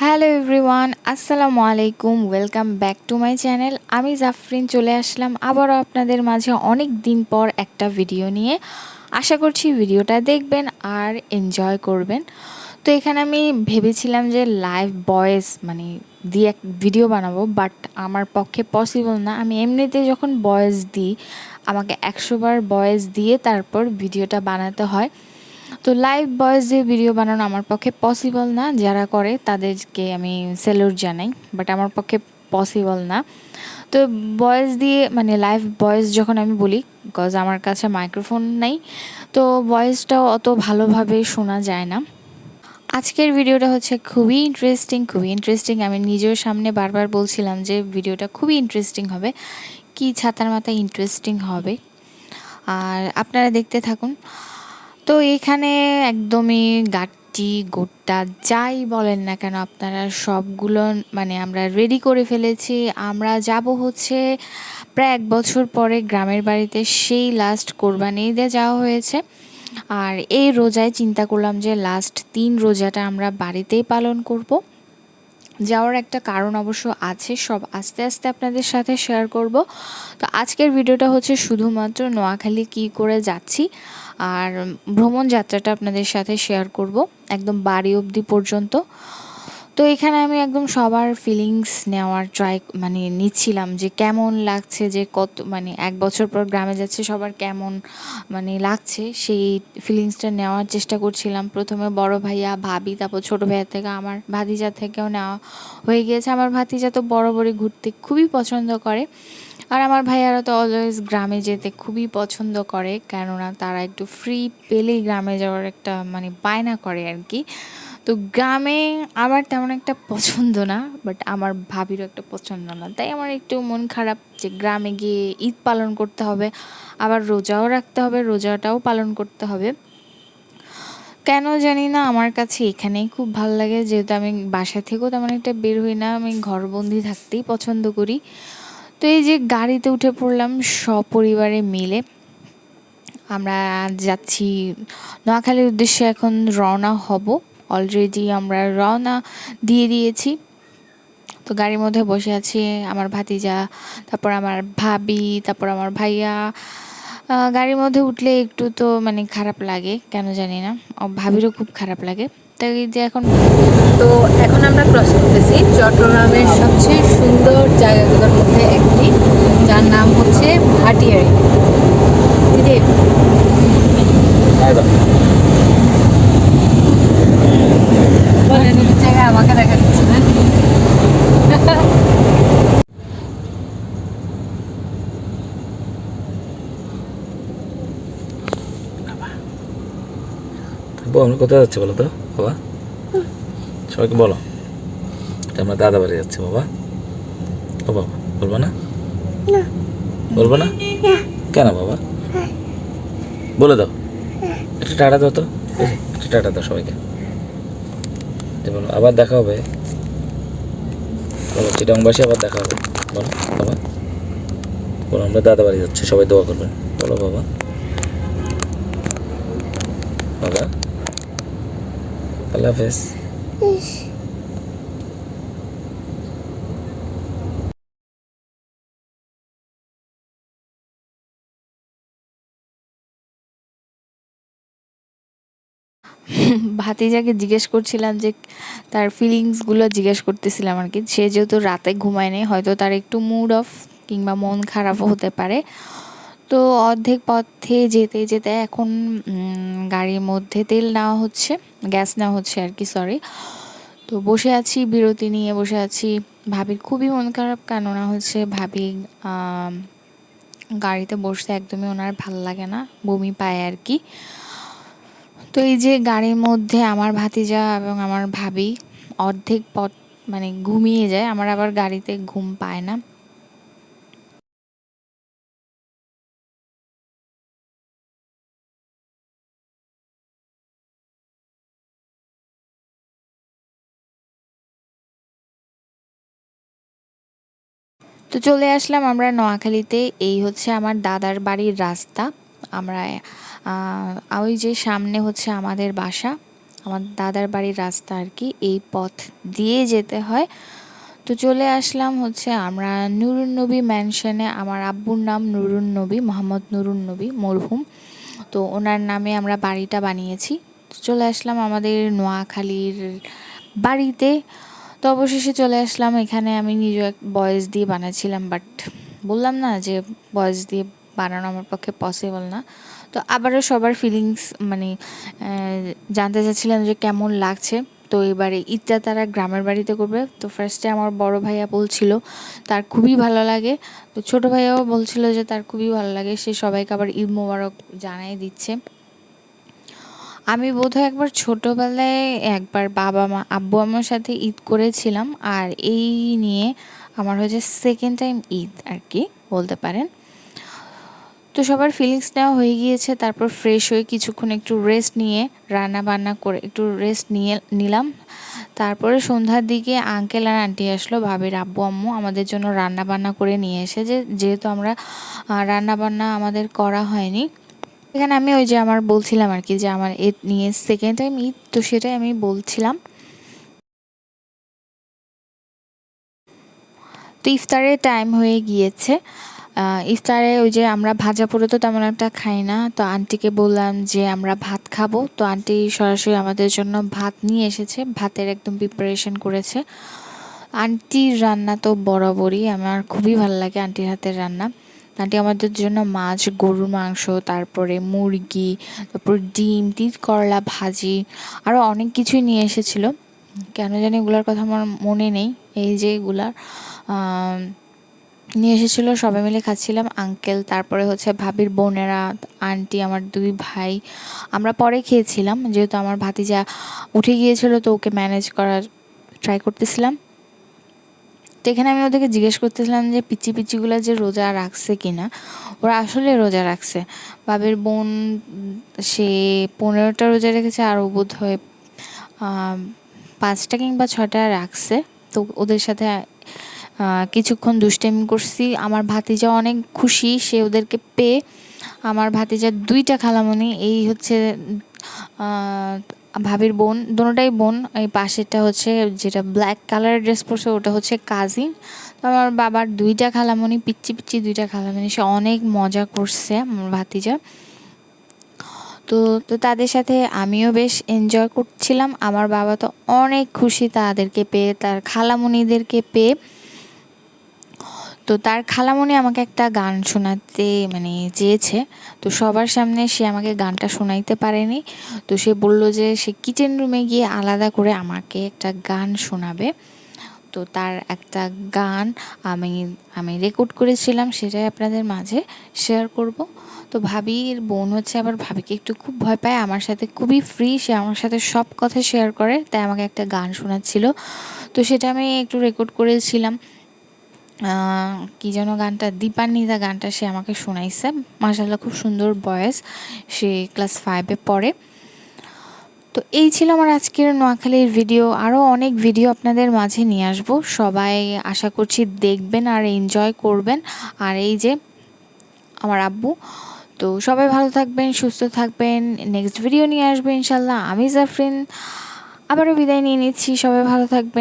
Hello everyone আসসালামু আলাইকুম welcome back to my channel আমি জাফরিন চলে আসলাম আবারও আপনাদের মাঝে অনেক দিন পর একটা ভিডিও নিয়ে। আশা করছি ভিডিওটা দেখবেন আর এনজয় করবেন। তো এখানে আমি ভেবেছিলাম যে লাইভ বয়েস মানে দিয়ে এক ভিডিও বানাবো বাট আমার পক্ষে পসিবল না। আমি এমনিতে যখন বয়েস দিই, আমাকে একশোবার বয়েস দিয়ে তারপর ভিডিওটা বানাতে হয়। তো লাইভ বয়েস দিয়ে ভিডিও বানানো আমার পক্ষে পসিবল না, যারা করে তাদেরকে আমি সেলুট জানাই বাট আমার পক্ষে পসিবল না। তো ভয়েস দিয়ে মানে লাইভ ভয়েস যখন আমি বলি বিকজ আমার কাছে মাইক্রোফোন নেই, তো ভয়েসটাও অত ভালোভাবে শোনা যায় না। আজকের ভিডিওটা হচ্ছে খুবই ইন্টারেস্টিং খুবই ইন্টারেস্টিং আমি নিজের সামনে বারবার বলছিলাম যে ভিডিওটা খুবই ইন্টারেস্টিং হবে, কি ছাতার মাথায় ইন্টারেস্টিং হবে। আর আপনারা দেখতে থাকুন। তো এখানে একদমই গাট্টি গোট্টা যাই বলেন না কেন, আপনারা সবগুলো মানে আমরা রেডি করে ফেলেছি। আমরা যাব হচ্ছে প্রায় এক বছর পরে গ্রামের বাড়িতে সেই লাস্ট কোরবানি ঈদে যাওয়া হয়েছে। আর এই রোজায় চিন্তা করলাম যে লাস্ট তিন রোজাটা আমরা বাড়িতেই পালন করব। যাওয়ার একটা কারণ অবশ্য আছে, সব আস্তে আস্তে আপনাদের সাথে শেয়ার করব। তো আজকের ভিডিওটা হচ্ছে শুধুমাত্র নোয়াখালী কি করে যাচ্ছি, আর ভ্রমণ যাত্রাটা আপনাদের সাথে শেয়ার করব, একদম বাড়ি অবধি পর্যন্ত। তো এখানে আমি একদম সবার ফিলিংস নেওয়ার ট্রাই মানে নিচ্ছিলাম যে কেমন লাগছে, যে কত মানে এক বছর পর গ্রামে যাচ্ছে সবার কেমন মানে লাগছে, সেই ফিলিংসটা নেওয়ার চেষ্টা করছিলাম। প্রথমে বড় ভাইয়া, ভাবি, তারপর ছোটো ভাইয়া থেকে আমার ভাতিজা থেকেও নেওয়া হয়ে গিয়েছে। আমার ভাতিজা তো বড় ঘুরতে খুবই পছন্দ করে। আর আমার ভাইয়ারা তো অলওয়েজ গ্রামে যেতে খুবই পছন্দ করে, কেননা তারা একটু ফ্রি পেলেই গ্রামে যাওয়ার একটা মানে বায়না করে আর কি। তো গ্রামে আমার তেমন একটা পছন্দ না বাট আমার ভাবিরও একটা পছন্দ না। তাই আমার একটু মন খারাপ যে গ্রামে গিয়ে ঈদ পালন করতে হবে, আবার রোজাও রাখতে হবে, রোজাটাও পালন করতে হবে। কেন জানি না, আমার কাছে এখানেই খুব ভালো লাগে, যেহেতু আমি বাসা থেকেও তেমন একটা বের হই না, আমি ঘরবন্দি থাকতেই পছন্দ করি। তো এই যে গাড়িতে উঠে পড়লাম সপরিবারে মিলে, আমরা যাচ্ছি, নোয়াখালীর উদ্দেশ্যে এখন রওনা হব। অলরেডি আমরা রওনা দিয়ে দিয়েছি। তো গাড়ির মধ্যে বসে আছি আমার ভাতিজা তারপর আমার ভাবি তারপর আমার ভাইয়া। গাড়ির মধ্যে উঠলে একটু তো মানে খারাপ লাগে কেন জানি না। ভাবিরও খুব খারাপ লাগে। তাই যে এখন তো এখন আমরা ক্রস করতেছি চট্টগ্রামের সবচেয়ে সুন্দর জায়গাগুলোর মধ্যে একটি যার নাম হচ্ছে ভাটিয়ারি। দিদি জায়গা আমাকে দেখা দিচ্ছে না আমরা কোথায় যাচ্ছে বলো তো? বাবা। সবাইকে বলো। আমরা দাদা বাড়ি যাচ্ছি বাবা। ও বাবা বলব না? বলব না? কেন বাবা? বলে দাও। একটা টাটা দাও তো। একটা টাটা দাও সবাইকে। বলো আবার দেখা হবে। বলো চিটাংবাসী আবার দেখা হবে। বলো বাবা। বলো আমরা দাদা বাড়ি যাচ্ছি সবাই দোয়া করবেন। বলো বাবা। বাবা। আল্লাহ হাফেজ ভাতিজাকে জিজ্ঞেস করছিলাম যে তার ফিলিংসগুলো জিজ্ঞেস করতেছিলাম আর কি। সে যেহেতু রাতে ঘুমায় নেই, হয়তো তার একটু মুড অফ কিংবা মন খারাপও হতে পারে। তো অর্ধেক পথে যেতে যেতে এখন গাড়ির মধ্যে তেল নেওয়া হচ্ছে, গ্যাস নেওয়া হচ্ছে আর কি সরি তো বসে আছি, বিরতি নিয়ে বসে আছি। ভাবির খুবই মন খারাপ কেননা হচ্ছে ভাবি গাড়িতে বসতে একদমই ওনার ভালো লাগে না, বমি পায় আর কি। তো এই যে গাড়ির মধ্যে আমার ভাতিজা এবং আমার ভাবি অর্ধেক পথ মানে ঘুমিয়ে যায়, আমার আবার গাড়িতে ঘুম পায় না। তো চলে আসলাম আমরা নোয়াখালীতে। এই হচ্ছে আমার দাদার বাড়ির রাস্তা। আমরা ওই যে সামনে হচ্ছে আমাদের বাসা। আমার দাদার বাড়ির রাস্তা আর কি। এই পথ দিয়ে যেতে হয়। তো চলে আসলাম হচ্ছে আমরা নুরুন নবী ম্যানশনে আমার আব্বুর নাম নুরুন নবী, মোহাম্মদ নুরুন নবী মরহুম। তো ওনার নামে আমরা বাড়িটা বানিয়েছি। তো চলে আসলাম আমাদের নোয়াখালীর বাড়িতে। তো অবশেষে চলে আসলাম। এখানে আমি নিজে এক বয়েস দিয়ে বানাচ্ছিলাম বাট বললাম না যে বয়েস দিয়ে বানানো আমার পক্ষে পসিবল না। তো আবারও সবার ফিলিংস মানে জানতে চাচ্ছিলাম যে কেমন লাগছে। তো এবারে ঈদটা তারা গ্রামের বাড়িতে করবে। তো ফার্স্টে আমার বড় ভাইয়া বলছিল, তার খুবই ভালো লাগে। তো ছোট ভাইয়াও বলছিল যে, তার খুবই ভালো লাগে। সে সবাইকে আবার ঈদ মোবারক জানাই দিচ্ছে। আমি বোধহয় একবার ছোটোবেলায় একবার বাবা মা, আব্বু আমার সাথে ঈদ করেছিলাম আর এই নিয়ে আমার হচ্ছে সেকেন্ড টাইম ঈদ আর কি, বলতে পারেন। তো সবার ফিলিংস নেওয়া হয়ে গিয়েছে, তারপর ফ্রেশ হয়ে কিছুক্ষণ একটু রেস্ট নিয়ে রান্না বান্না করে একটু রেস্ট নিয়ে নিলাম। তারপরে সন্ধ্যার দিকে আঙ্কেল আর আন্টি আসলো, ভাবির আব্বু আম্মু আমাদের জন্য রান্না বান্না করে নিয়ে এসে যে, যেহেতু আমরা রান্না বান্না আমাদের করা হয়নি এখানে আমি ওই যে আমার বলছিলাম আর কি যে আমার ঈদ নিয়ে সেকেন্ড টাইম ঈদ তো সেটাই আমি বলছিলাম। তো ইফতারের টাইম হয়ে গিয়েছে। ইফতারে ওই যে আমরা ভাজা পোড়ো তো তেমন একটা খাই না। তো আন্টিকে বললাম যে আমরা ভাত খাব। তো আন্টি সরাসরি আমাদের জন্য ভাত নিয়ে এসেছে। ভাতের একদম প্রিপারেশন করেছে। আন্টির রান্না তো বরাবরই। আমার খুবই ভালো লাগে আন্টির হাতের রান্না। আন্টি আমাদের জন্য মাছ, গরুর মাংস, তারপরে মুরগি, তারপর ডিম, তিত করলা, ভাজি আরও অনেক কিছুই নিয়ে এসেছিল। কেন জানি এগুলোর কথা আমার মনে নেই। এই যে এগুলার নিয়ে এসেছিল, সবাই মিলে খাচ্ছিলাম। আঙ্কেল, তারপরে হচ্ছে ভাবির বোনেরা, আন্টি, আমার দুই ভাই। আমরা পরে খেয়েছিলাম, যেহেতু আমার ভাতিজা উঠে গিয়েছিল, তো ওকে ম্যানেজ করার ট্রাই করতেছিলাম। তো এখানে আমি ওদেরকে জিজ্ঞেস করতেছিলাম যে পিচি পিচিগুলো যে রোজা রাখছে কিনা, ওরা আসলে রোজা রাখছে। বাবের বোন, সে পনেরোটা রোজা রেখেছে, আর ও বোধ হয় পাঁচটা কিংবা ছটা রাখছে। তো ওদের সাথে কিছুক্ষণ দুষ্টামি করছি। আমার ভাতিজা অনেক খুশি, সে ওদেরকে পেয়ে আমার ভাতিজার দুইটা খালামণি এই হচ্ছে ভাবির বোন দোনোটাই বোন, এই পাশেরটা হচ্ছে যেটা ব্ল্যাক কালারের ড্রেস পরছে, ওটা হচ্ছে কাজিন তো আমার বাবার দুইটা খালামণি পিচ্ছি পিচ্ছি দুইটা খালামণি, সে অনেক মজা করছে আমার ভাতিজা। তো তো তাদের সাথে আমিও বেশ এনজয় করছিলাম। আমার বাবা তো অনেক খুশি তাদেরকে পেয়ে, তার খালামণিদেরকে পেয়ে। তো তার খালামণি আমাকে একটা গান শোনাতে মানে চেয়েছে। তো সবার সামনে সে আমাকে গানটা শোনাইতে পারেনি। তো সে বলল যে সে কিচেন রুমে গিয়ে আলাদা করে আমাকে একটা গান শোনাবে। তো তার একটা গান আমি আমি রেকর্ড করেছিলাম, সেটাই আপনাদের মাঝে শেয়ার করব। তো ভাবির বোন হচ্ছে আবার ভাবিকে একটু খুব ভয় পায়, আমার সাথে খুবই ফ্রি সে আমার সাথে সব কথা শেয়ার করে, তাই আমাকে একটা গান শোনাচ্ছিল। তো সেটা আমি একটু রেকর্ড করেছিলাম। কি যেন গানটা, দীপান্বিতা গানটা সে আমাকে শোনাইছে। মাসাল্লাহ খুব সুন্দর বয়েস। সে ক্লাস ফাইভে পড়ে। তো এই ছিল আমার আজকের নোয়াখালীর ভিডিও আরও অনেক ভিডিও আপনাদের মাঝে নিয়ে আসব। সবাই আশা করছি দেখবেন আর এনজয় করবেন। আর এই যে আমার আব্বু। তো সবাই ভালো থাকবেন, সুস্থ থাকবেন। নেক্সট ভিডিও নিয়ে আসবে ইনশাল্লাহ আমি জাফরিন। আবারও বিদায় নিয়ে নিচ্ছি। সবাই ভালো থাকবেন।